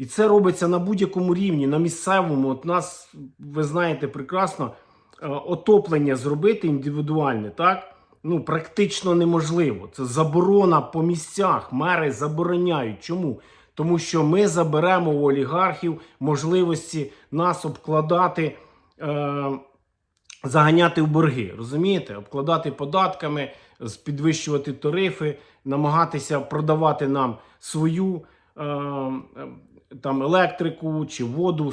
І це робиться на будь-якому рівні, на місцевому. От нас, ви знаєте прекрасно, е, отоплення зробити індивідуальне, так? Ну, практично неможливо. Це заборона по місцях. Мери забороняють. Чому? Тому що ми заберемо у олігархів можливості нас обкладати, е, заганяти в борги. Розумієте? Обкладати податками, підвищувати тарифи, намагатися продавати нам свою е, там електрику чи воду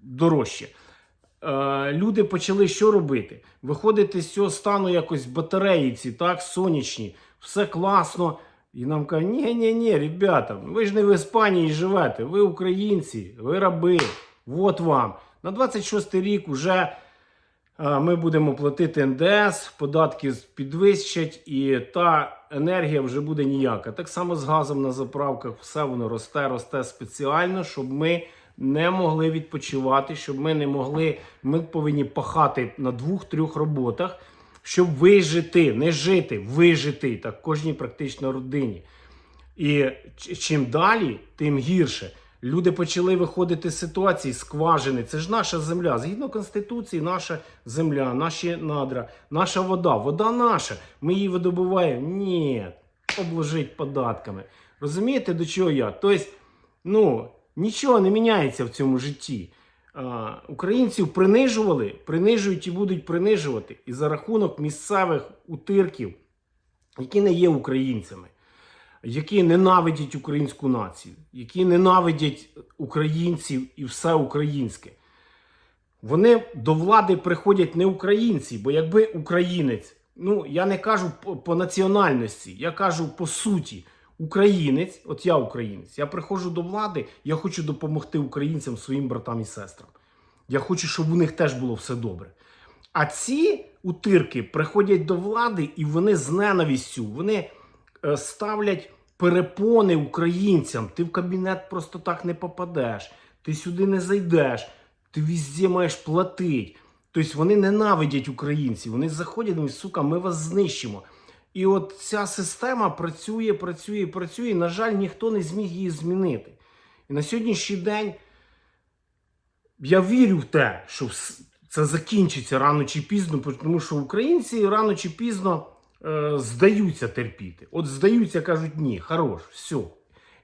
дорожче. Е, люди почали що робити? Виходити з цього стану якось батареї ці, так, сонячні, все класно. І нам кажуть, ні, ні, ні, ребята, ви ж не в Іспанії живете, ви українці, ви раби. От вам. На 26 рік вже ми будемо платити НДС, податки підвищать, і та енергія вже буде ніяка. Так само з газом на заправках, все воно росте, росте спеціально, щоб ми не могли відпочивати, щоб ми не могли. Ми повинні пахати на двох-трьох роботах, щоб вижити, не жити, вижити так кожній практично родині. І чим далі, тим гірше. Люди почали виходити з ситуації скважини. Це ж наша земля. Згідно Конституції, наша земля, наші надра, наша вода. Вода наша. Ми її видобуваємо. Ні, обложить податками. Розумієте, до чого я? Тобто, ну, нічого не міняється в цьому житті. А, українців принижували, принижують і будуть принижувати. І за рахунок місцевих утирків, які не є українцями які ненавидять українську націю, які ненавидять українців і все українське. Вони до влади приходять не українці, бо якби українець, ну я не кажу по, по національності, я кажу по суті, українець, от я українець, я приходжу до влади, я хочу допомогти українцям, своїм братам і сестрам. Я хочу, щоб у них теж було все добре. А ці утирки приходять до влади і вони з ненавістю, вони ставлять перепони українцям. Ти в кабінет просто так не попадеш, ти сюди не зайдеш, ти везде маєш платити. Тобто вони ненавидять українців. Вони заходять, думають, сука, ми вас знищимо. І от ця система працює, працює, працює. І, на жаль, ніхто не зміг її змінити. І на сьогоднішній день я вірю в те, що це закінчиться рано чи пізно, тому що українці рано чи пізно е, здаються терпіти. От здаються, кажуть, ні, хорош, все.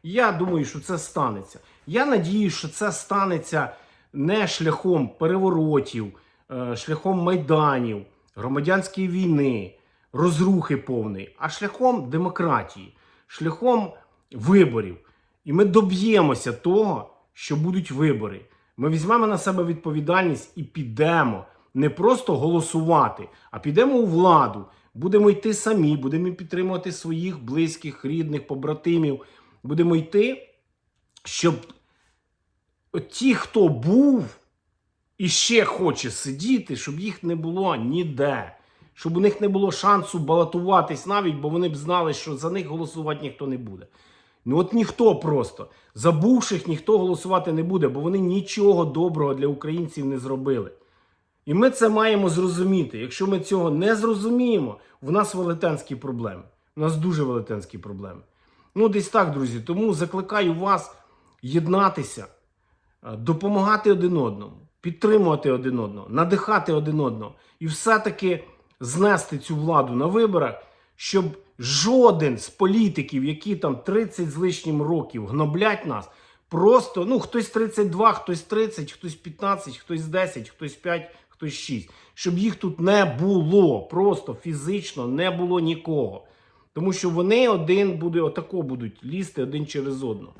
Я думаю, що це станеться. Я надію, що це станеться не шляхом переворотів, е, шляхом майданів, громадянської війни, розрухи повної, а шляхом демократії, шляхом виборів. І ми доб'ємося того, що будуть вибори. Ми візьмемо на себе відповідальність і підемо не просто голосувати, а підемо у владу. Будемо йти самі, будемо підтримувати своїх близьких, рідних, побратимів. Будемо йти, щоб ті, хто був і ще хоче сидіти, щоб їх не було ніде. Щоб у них не було шансу балотуватись навіть, бо вони б знали, що за них голосувати ніхто не буде. Ну от ніхто просто. Забувших ніхто голосувати не буде, бо вони нічого доброго для українців не зробили. І ми це маємо зрозуміти. Якщо ми цього не зрозуміємо, в нас велетенські проблеми. У нас дуже велетенські проблеми. Ну, десь так, друзі. Тому закликаю вас єднатися, е, допомагати один одному, підтримувати один одного, надихати один одного і все-таки знести цю владу на виборах, щоб жоден з політиків, які там 30 з лишнім років гноблять нас, просто ну хтось 32, хтось 30, хтось 15, хтось 10, хтось 5, хтось 6, щоб їх тут не було, просто фізично не було нікого. Тому що вони один буде отако будуть лізти один через одного.